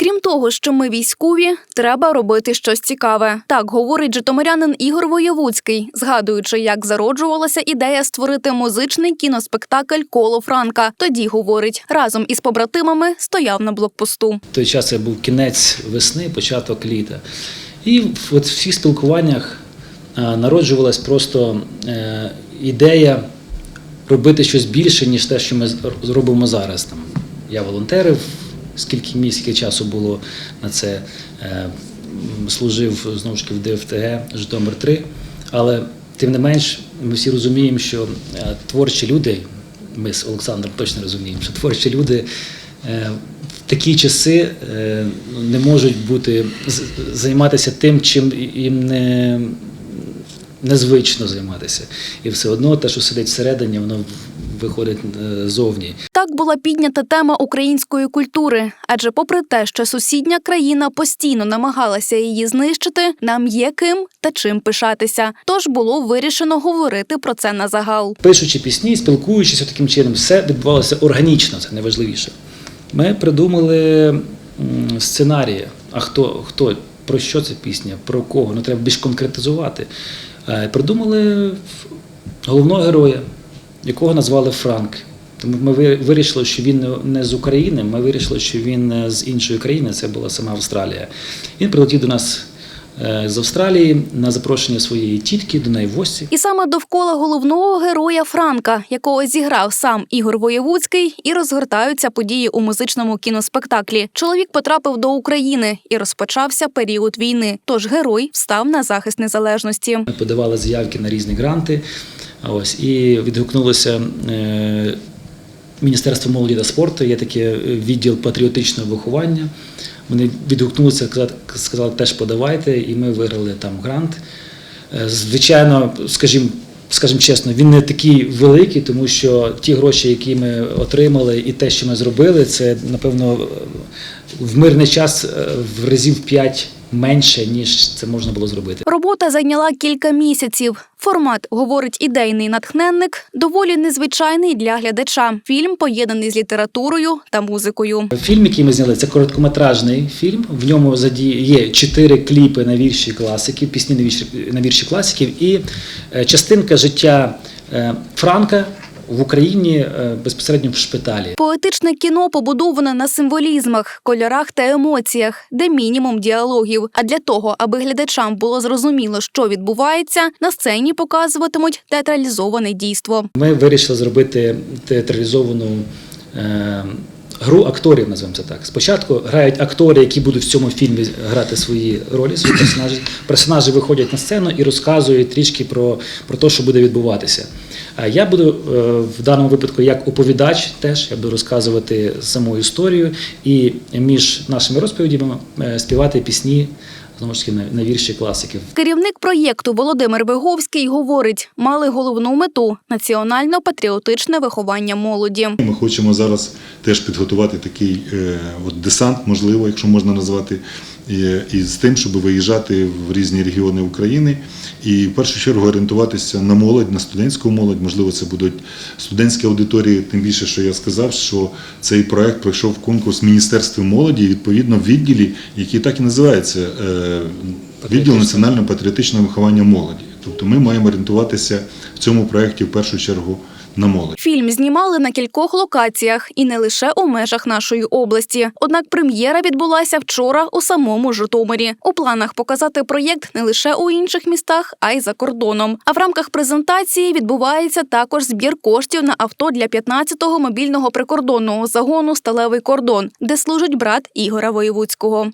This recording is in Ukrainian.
Крім того, що ми військові, треба робити щось цікаве. Так говорить житомирянин Ігор Воєвудський, згадуючи, як зароджувалася ідея створити музичний кіноспектакль Коло Франка. Тоді говорить, разом із побратимами стояв на блокпосту. Той час це був кінець весни, початок літа. І в всіх спілкуваннях народжувалась просто е, ідея робити щось більше, ніж те, що ми з- робимо зараз. Там, я волонтерив, скільки місяців часу було на це, е, служив знову ж таки в ДФТГ Житомир 3. Але тим не менш, ми всі розуміємо, що е, творчі люди, ми з Олександром точно розуміємо, що творчі люди е, в такі часи не можуть бути займатися тим, чим їм не, незвично займатися. І все одно те, що сидить всередині, воно виходить е, зовні. Так була піднята тема української культури, адже, попри те, що сусідня країна постійно намагалася її знищити, нам є ким та чим пишатися. Тож було вирішено говорити про це на загал. Пишучи пісні, спілкуючися таким чином, все відбувалося органічно, це найважливіше. Ми придумали сценарії. А хто, хто про що ця пісня, про кого? Ну треба більш конкретизувати. Е, Придумали головного героя, якого назвали Франк. Тому ми вирішили, що він не- з України. Ми вирішили, що він з іншої країни. Це була сама Австралія. Він прилетів до нас е, з Австралії на запрошення своєї тітки, до неї в гості. І саме довкола головного героя Франка, якого зіграв сам Ігор Воєвудський, і розгортаються події у музичному кіноспектаклі. Чоловік потрапив до України і розпочався період війни. Тож герой встав на захист незалежності. Ми подавали заявки на різні гранти. Ось і відгукнулося е, Міністерство молоді та спорту. Є таке відділ патріотичного виховання. Вони відгукнулися, казали- сказали, теж подавайте, і ми виграли там грант. Е, Звичайно, скажімо, скажімо чесно, він не такий великий, тому що ті гроші, які ми отримали, і те, що ми зробили, це напевно в мирний час е, в разів 5 менше, ніж це можна було зробити. Робота зайняла кілька місяців. Формат, говорить ідейний натхненник, доволі незвичайний для глядача. Фільм поєднаний з літературою та музикою. Фільм, який ми зняли, це короткометражний фільм. В ньому є чотири кліпи на вірші класиків, пісні на вірші, на вірші класиків, і е, частинка життя е, Франка в Україні е, безпосередньо в шпиталі. Поетичне кіно побудоване на символізмах, кольорах та емоціях, де мінімум діалогів. А для того, аби глядачам було зрозуміло, що відбувається, на сцені показуватимуть театралізоване дійство. Ми вирішили зробити театралізовану е, гру акторів, називаємо це так. Спочатку грають актори, які будуть в цьому фільмі грати свої ролі, свої персонажі. Персонажі виходять на сцену і розказують трішки про, про те, що буде відбуватися. А я буду е, в даному випадку як оповідач, теж я буду розказувати саму історію і між нашими розповідями е, співати пісні знову ж таки на, на вірші класиків. Керівник проєкту Володимир Виговський говорить, мали головну мету національно-патріотичне виховання молоді. Ми хочемо зараз теж підготувати такий е, от десант, можливо, якщо можна назвати, і, з тим, щоб виїжджати в різні регіони України і в першу чергу орієнтуватися на молодь, на студентську молодь. Можливо, це будуть студентські аудиторії. Тим більше, що я сказав, що цей проект пройшов конкурс Міністерства молоді, відповідно, в відділі, який так і називається е, відділ національного патріотичного виховання молоді. Тобто ми маємо орієнтуватися в цьому проєкті в першу чергу на молодь. Фільм знімали на кількох локаціях і не лише у межах нашої області. Однак прем'єра відбулася вчора у самому Житомирі. У планах показати проєкт не лише у інших містах, а й за кордоном. А в рамках презентації відбувається також збір коштів на авто для 15-го мобільного прикордонного загону Сталевий кордон, де служить брат Ігора Воєвудського.